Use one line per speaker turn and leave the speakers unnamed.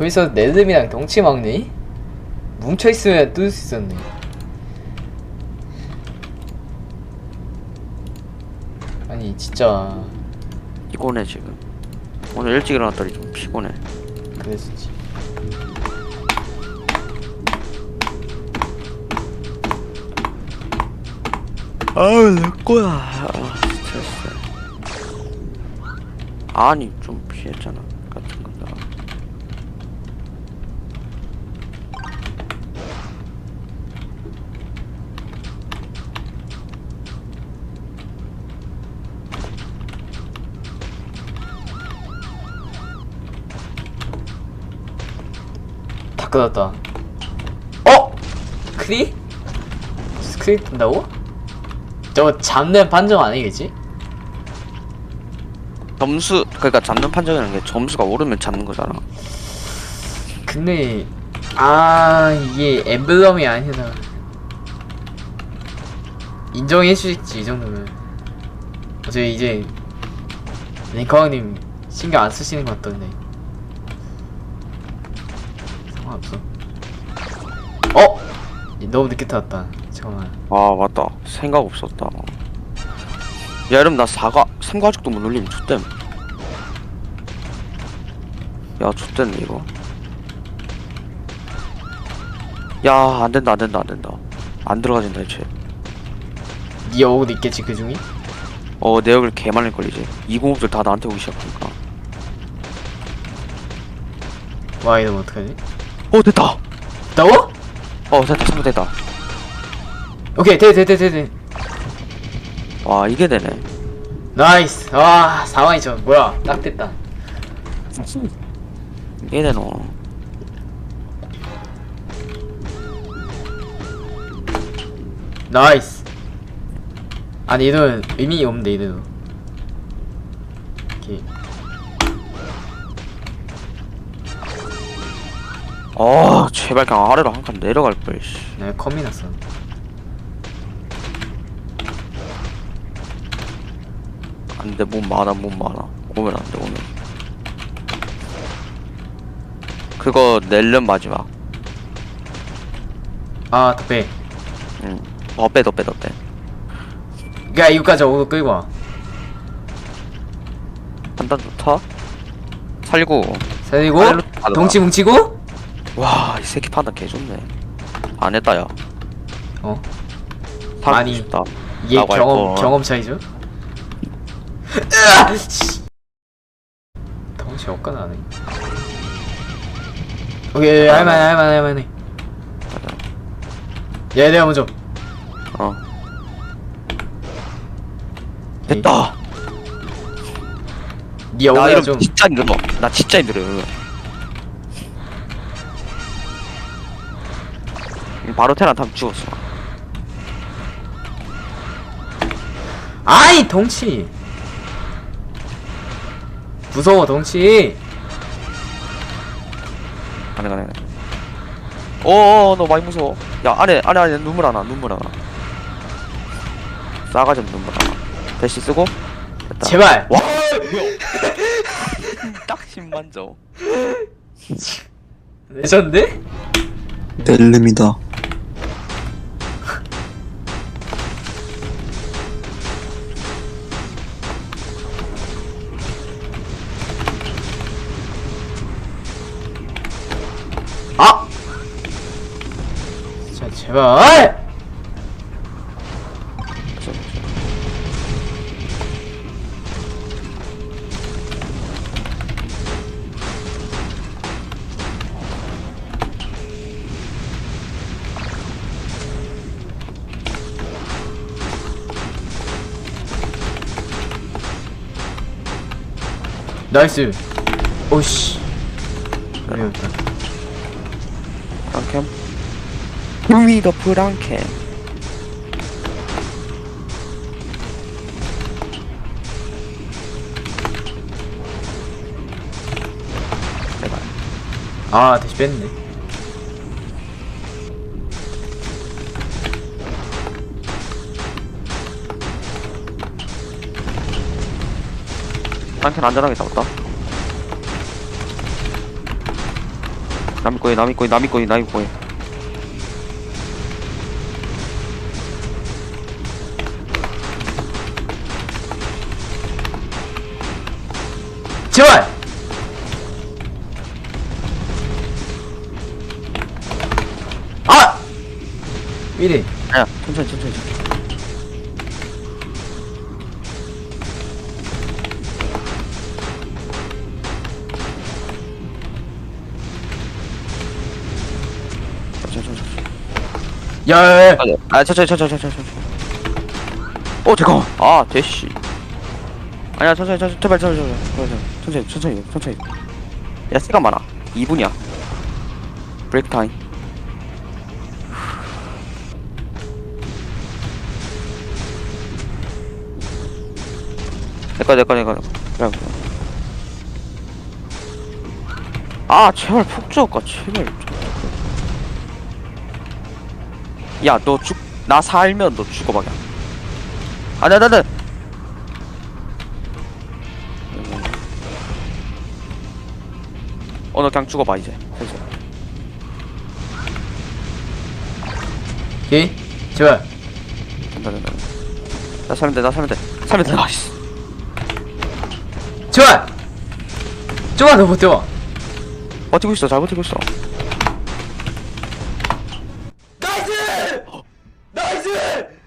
저기서 네드미랑 덩치 막네? 뭉쳐있으면 뚫을 수 있었네. 아니 진짜.
피곤해 지금. 오늘 일찍 일어났더니 좀 피곤해.
그랬었지.
아우 내 거야. 아, 스트레스 아니 좀 피했잖아
끊었다 어? 크리? 크리 뜬다고? 저거 잡는 판정 아니겠지?
점수 그러니까 잡는 판정이라는 게 점수가 오르면 잡는 거잖아
근데 아 이게 엠블럼이 아니라 인정해 주겠지 이 정도면 어차피 이제 링커님 신경 안 쓰시는 것 같던데 상관없어? 어? 너무 늦게 타왔다. 잠깐만.
아 맞다. 생각 없었다. 야 여러분 나 사과 삼가죽도 못 올리면 좋댐. 야 좋댐 이거. 야 안된다 안된다 안된다. 안 들어가진다 애초에
니 어그도 있겠지 그 중에?
어내 얼굴 개말릴 걸리지 이공업들 다 나한테 오기 시작하니까.
와 이러면 어떡하지?
어 됐다.
있다고?
어 됐다. 삼됐다.
오케이 돼돼돼돼돼.
와 이게 되네.
나이스. 와 4만이천 뭐야. 딱 됐다.
이게 되노.
나이스. 아니 얘는 의미 없는데 얘는
어 제발 그냥 아래로 한 칸 내려갈 걸 씨.
내가 컴이 났어.
안돼 몸 많아 몸 많아. 오면 안돼 오면. 그거 낼름 마지막.
아 더빼.
응더빼더빼더빼.
야 이거까지 오도 끌고 와.
판단 좋다. 살고.
살리고. 동치 뭉치고
와 이 새끼 판단 개좋네. 안 했다 야.
어?
살고
아니.
싶다
이게
라고 할
경험
걸.
경험 차이죠? 으아, 씨. 덩치 엇가나네. 오케이 할만해 할만해 할만해.
맞아.
얘 내가 먼저.
어. 됐다! 니나
어그가
이름
좀
진짜 힘들어. 나 진짜 힘들어 바로 테란 타면 죽었어.
아이 덩치! 무서워 덩치!
가네 가네 어어 너 많이 무서워. 야 안에 안에 안에 눈물 하나 눈물 하나. 싸가지 없는 눈물 하나. 대시 쓰고? 됐다.
제발!
와 딱 10만 점
레전드?
넬름이다.
아! 자 제발! 나이스. 오씨. 어려웠다
프랑캠? 루미 더 프랑캠. 제발
아 다시 뺐네.
프랑캠 안전하게 잡았다 남이 거에 남이 거에 남이 거에 남이 거에
제발! 아! 이래.
야 천천히 천천히 천천히
야.
아 천천히 천천히 천천히 어 잠깐만. 아 대씨. 아니야 천천히 천천히 제발 제발 제발 천천히 천천히 천천히. 야 시간 많아. 2분이야. 브레이크 타임. 내꺼 내꺼 내꺼 아 제발 폭주할까? 제발 야 너 죽 나 살면 너 죽어봐 그냥 아나 나 나 어 너 그냥 죽어봐 이제 슬슬.
오케이. 제발.
된다 된다 된다. 나 살면 돼 나 살면 돼 살면 돼 아이씨
제발! 좀만 더 버텨봐.
버티고 있어 잘 버티고 있어
나이스! 나이스!